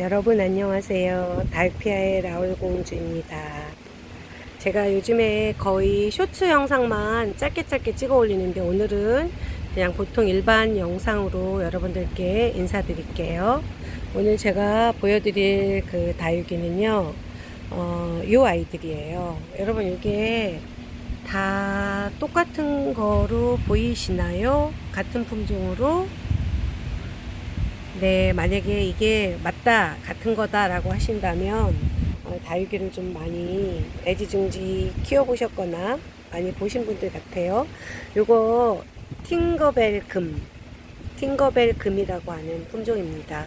여러분 안녕하세요. 달피아의 라울공주입니다. 제가 요즘에 거의 쇼츠 영상만 짧게 짧게 찍어 올리는데 오늘은 그냥 보통 일반 영상으로 여러분들께 인사드릴게요. 오늘 제가 보여드릴 그 다육이는요, 어, 요 아이들이에요. 여러분 이게 다 똑같은 거로 보이시나요? 같은 품종으로 네, 만약에 이게 맞다, 같은 거다라고 하신다면, 어, 다육이를 좀 많이 애지중지 키워보셨거나 많이 보신 분들 같아요. 요거, 팅거벨 금, 팅거벨 금이라고 하는 품종입니다.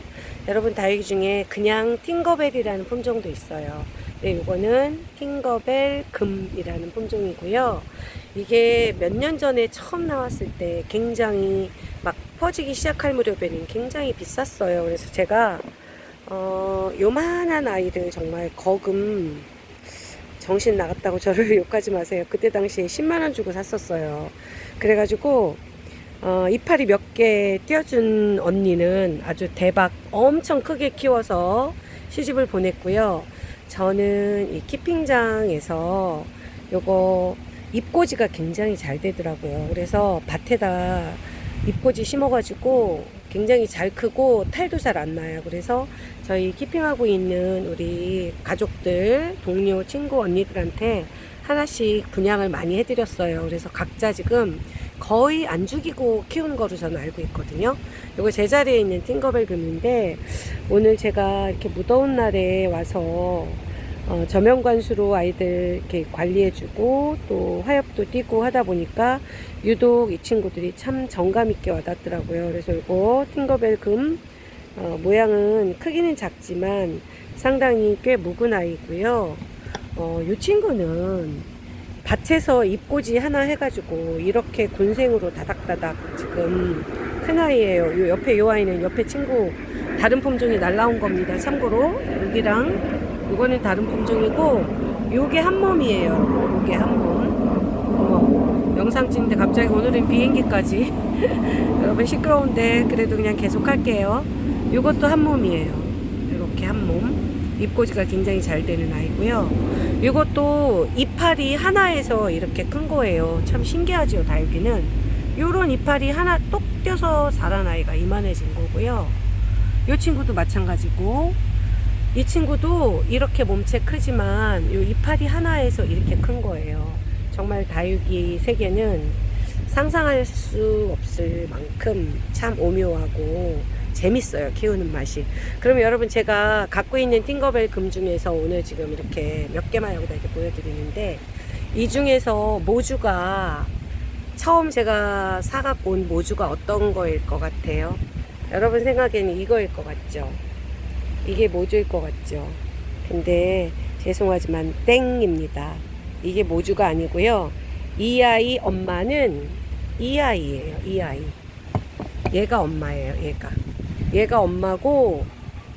여러분 다육이 중에 그냥 팅거벨이라는 품종도 있어요. 네, 요거는 팅거벨 금이라는 품종이고요. 이게 몇 년 전에 처음 나왔을 때 굉장히 막 퍼지기 시작할 무렵에는 굉장히 비쌌어요. 그래서 제가 어, 요만한 아이를 정말 거금 정신 나갔다고 저를 욕하지 마세요. 그때 당시에 10만 원 주고 샀었어요. 그래가지고 어, 이파리 몇 개 띄워준 언니는 아주 대박 엄청 크게 키워서 시집을 보냈고요. 저는 이 키핑장에서 요거 잎꽂이가 굉장히 잘 되더라고요. 그래서 밭에다 잎꽂이 심어가지고 굉장히 잘 크고 탈도 잘 안 나요. 그래서 저희 키핑하고 있는 우리 가족들, 동료, 친구, 언니들한테 하나씩 분양을 많이 해드렸어요. 그래서 각자 지금 거의 안 죽이고 키운 거로 저는 알고 있거든요. 이거 제자리에 있는 팅거벨 금인데 오늘 제가 이렇게 무더운 날에 와서 어, 저명관수로 아이들 이렇게 관리해주고 또 화엽도 띄고 하다 보니까 유독 이 친구들이 참 정감 있게 와닿더라고요. 그래서 이거 팅거벨 금 어, 모양은 크기는 작지만 상당히 꽤 묵은 아이고요. 어, 이 친구는 밭에서 잎꽂이 하나 해가지고 이렇게 군생으로 다닥다닥 지금 큰 아이예요. 요 옆에 요 아이는 옆에 친구 다른 품종이 날라온 겁니다. 참고로 여기랑 이거는 다른 품종이고 요게 한 몸이에요. 요게 한 몸. 어머 영상 찍는데 갑자기 오늘은 비행기까지 여러분 시끄러운데 그래도 그냥 계속 할게요. 요것도 한 몸이에요. 이렇게 한 몸. 잎꽂이가 굉장히 잘 되는 아이고요. 이것도 이파리 하나에서 이렇게 큰 거예요. 참 신기하지요, 다육이는. 요런 이파리 하나 똑 떼서 자란 아이가 이만해진 거고요. 이 친구도 마찬가지고, 이 친구도 이렇게 몸체 크지만 요 이파리 하나에서 이렇게 큰 거예요. 정말 다육이 세계는 상상할 수 없을 만큼 참 오묘하고 재밌어요. 키우는 맛이. 그러면 여러분 제가 갖고 있는 팅거벨 금 중에서 오늘 지금 이렇게 몇 개만 여기다 이렇게 보여드리는데 이 중에서 모주가 처음 제가 사갖고 온 모주가 어떤 거일 것 같아요? 여러분 생각에는 이거일 것 같죠? 이게 모주일 것 같죠? 근데 죄송하지만 땡입니다. 이게 모주가 아니고요. 이 아이 엄마는 이 아이예요. 이 아이. 얘가 엄마예요. 얘가. 얘가 엄마고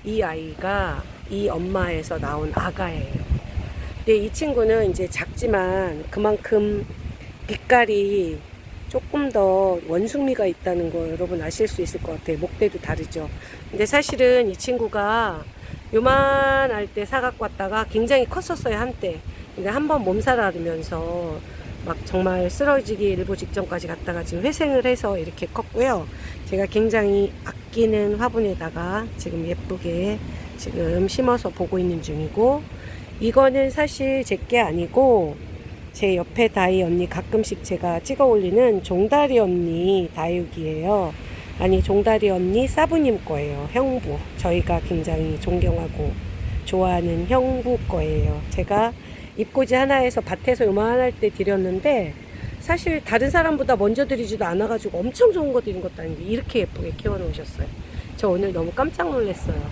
이 아이가 이 엄마에서 나온 아가예요. 근데 이 친구는 이제 작지만 그만큼 빛깔이 조금 더 원숭미가 있다는 거 여러분 아실 수 있을 것 같아요. 목대도 다르죠. 근데 사실은 이 친구가 요만할 때 사갖고 왔다가 굉장히 컸었어요, 한때. 근데 한번 몸살 앓으면서 막 정말 쓰러지기 일보 직전까지 갔다가 지금 회생을 해서 이렇게 컸고요. 제가 굉장히 아끼는 화분에다가 지금 예쁘게 지금 심어서 보고 있는 중이고, 이거는 사실 제 게 아니고, 제 옆에 다이 언니 가끔씩 제가 찍어 올리는 종다리 언니 다육이에요. 아니, 종다리 언니 사부님 거예요. 형부. 저희가 굉장히 존경하고 좋아하는 형부 거예요. 제가 잎꽂이 하나에서 밭에서 요만할 때 드렸는데, 사실 다른 사람보다 먼저 드리지도 않아가지고 엄청 좋은 거 드린 것도 아닌데 이렇게 예쁘게 키워놓으셨어요. 저 오늘 너무 깜짝 놀랐어요.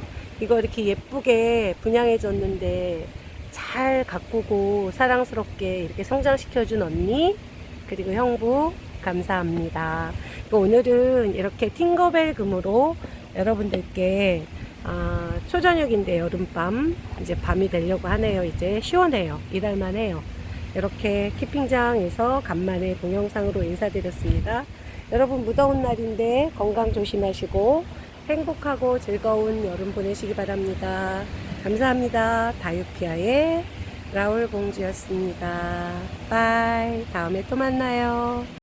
이거 이렇게 예쁘게 분양해줬는데 잘 가꾸고 사랑스럽게 이렇게 성장시켜준 언니 그리고 형부 감사합니다. 오늘은 이렇게 팅거벨 금으로 여러분들께 아, 초저녁인데 여름밤 이제 밤이 되려고 하네요. 이제 시원해요. 일할만 해요. 이렇게 키핑장에서 간만에 동영상으로 인사드렸습니다. 여러분 무더운 날인데 건강 조심하시고 행복하고 즐거운 여름 보내시기 바랍니다. 감사합니다. 다유피아의 라울 공주였습니다. 빠이. 다음에 또 만나요.